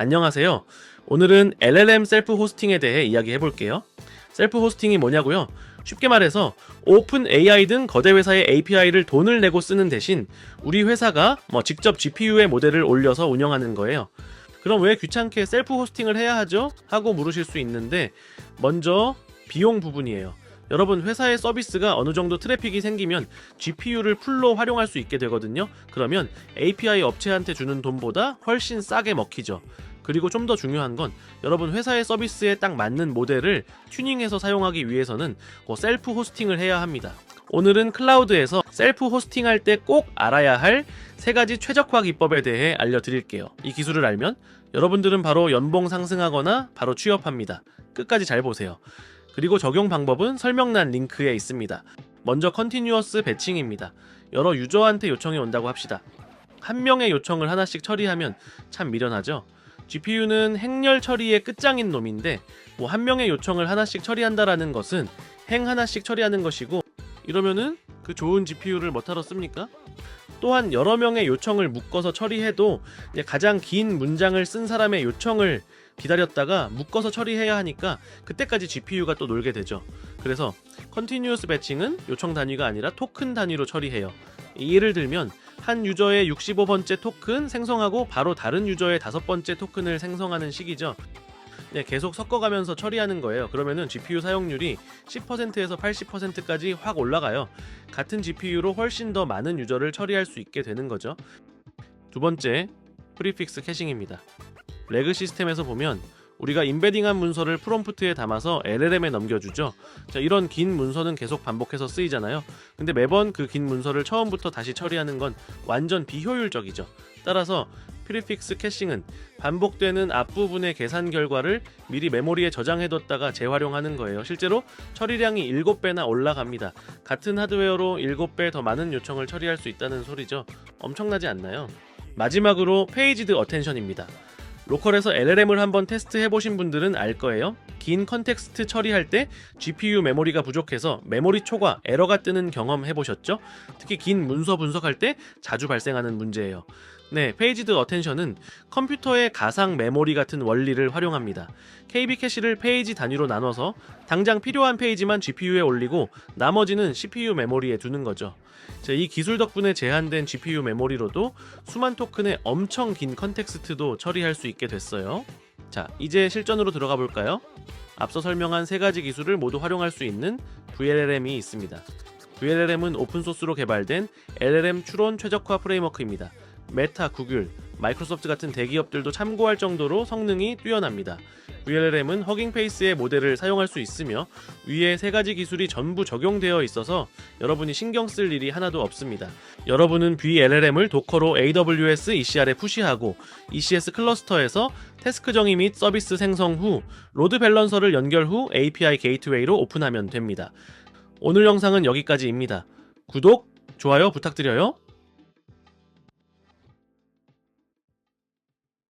안녕하세요. 오늘은 LLM 셀프 호스팅에 대해 이야기해 볼게요. 셀프 호스팅이 뭐냐고요? 쉽게 말해서 오픈 AI 등 거대 회사의 API를 돈을 내고 쓰는 대신 우리 회사가 뭐 직접 GPU의 모델을 올려서 운영하는 거예요. 그럼 왜 귀찮게 셀프 호스팅을 해야 하죠? 하고 물으실 수 있는데 먼저 비용 부분이에요. 여러분 회사의 서비스가 어느 정도 트래픽이 생기면 GPU를 풀로 활용할 수 있게 되거든요. 그러면 API 업체한테 주는 돈보다 훨씬 싸게 먹히죠. 그리고 좀 더 중요한 건 여러분 회사의 서비스에 딱 맞는 모델을 튜닝해서 사용하기 위해서는 그 셀프 호스팅을 해야 합니다. 오늘은 클라우드에서 셀프 호스팅할 때 꼭 알아야 할 세 가지 최적화 기법에 대해 알려드릴게요. 이 기술을 알면 여러분들은 바로 연봉 상승하거나 바로 취업합니다. 끝까지 잘 보세요. 그리고 적용 방법은 설명란 링크에 있습니다. 먼저 컨티뉴어스 배칭입니다. 여러 유저한테 요청이 온다고 합시다. 한 명의 요청을 하나씩 처리하면 참 미련하죠. GPU는 행렬 처리의 끝장인 놈인데 뭐 한 명의 요청을 하나씩 처리한다라는 것은 행 하나씩 처리하는 것이고 이러면은 그 좋은 GPU를 뭐하러 씁니까? 또한 여러 명의 요청을 묶어서 처리해도 가장 긴 문장을 쓴 사람의 요청을 기다렸다가 묶어서 처리해야 하니까 그때까지 GPU가 또 놀게 되죠. 그래서 컨티뉴어스 배칭은 요청 단위가 아니라 토큰 단위로 처리해요. 예를 들면 한 유저의 65번째 토큰 생성하고 바로 다른 유저의 다섯 번째 토큰을 생성하는 식이죠. 네, 계속 섞어가면서 처리하는 거예요. 그러면은 GPU 사용률이 10%에서 80%까지 확 올라가요. 같은 GPU로 훨씬 더 많은 유저를 처리할 수 있게 되는 거죠. 두 번째, 프리픽스 캐싱입니다. 레그 시스템에서 보면 우리가 임베딩한 문서를 프롬프트에 담아서 LLM에 넘겨주죠. 자, 이런 긴 문서는 계속 반복해서 쓰이잖아요. 근데 매번 그 긴 문서를 처음부터 다시 처리하는 건 완전 비효율적이죠. 따라서 프리픽스 캐싱은 반복되는 앞부분의 계산 결과를 미리 메모리에 저장해뒀다가 재활용하는 거예요. 실제로 처리량이 7배나 올라갑니다. 같은 하드웨어로 7배 더 많은 요청을 처리할 수 있다는 소리죠. 엄청나지 않나요? 마지막으로 페이지드 어텐션입니다. 로컬에서 LLM을 한번 테스트 해 보신 분들은 알 거예요. 긴 컨텍스트 처리할 때 GPU 메모리가 부족해서 메모리 초과 에러가 뜨는 경험 해보셨죠? 특히 긴 문서 분석할 때 자주 발생하는 문제예요. 네, 페이지드 어텐션은 컴퓨터의 가상 메모리 같은 원리를 활용합니다. KB 캐시를 페이지 단위로 나눠서 당장 필요한 페이지만 GPU에 올리고 나머지는 CPU 메모리에 두는 거죠. 자, 이 기술 덕분에 제한된 GPU 메모리로도 수만 토큰의 엄청 긴 컨텍스트도 처리할 수 있게 됐어요. 자, 이제 실전으로 들어가 볼까요? 앞서 설명한 세 가지 기술을 모두 활용할 수 있는 VLLM이 있습니다. VLLM은 오픈소스로 개발된 LLM 추론 최적화 프레임워크입니다. 메타, 구글, 마이크로소프트 같은 대기업들도 참고할 정도로 성능이 뛰어납니다. VLLM은 허깅페이스의 모델을 사용할 수 있으며 위에 세 가지 기술이 전부 적용되어 있어서 여러분이 신경 쓸 일이 하나도 없습니다. 여러분은 VLLM을 도커로 AWS ECR에 푸시하고 ECS 클러스터에서 태스크 정의 및 서비스 생성 후 로드 밸런서를 연결 후 API 게이트웨이로 오픈하면 됩니다. 오늘 영상은 여기까지입니다. 구독, 좋아요 부탁드려요.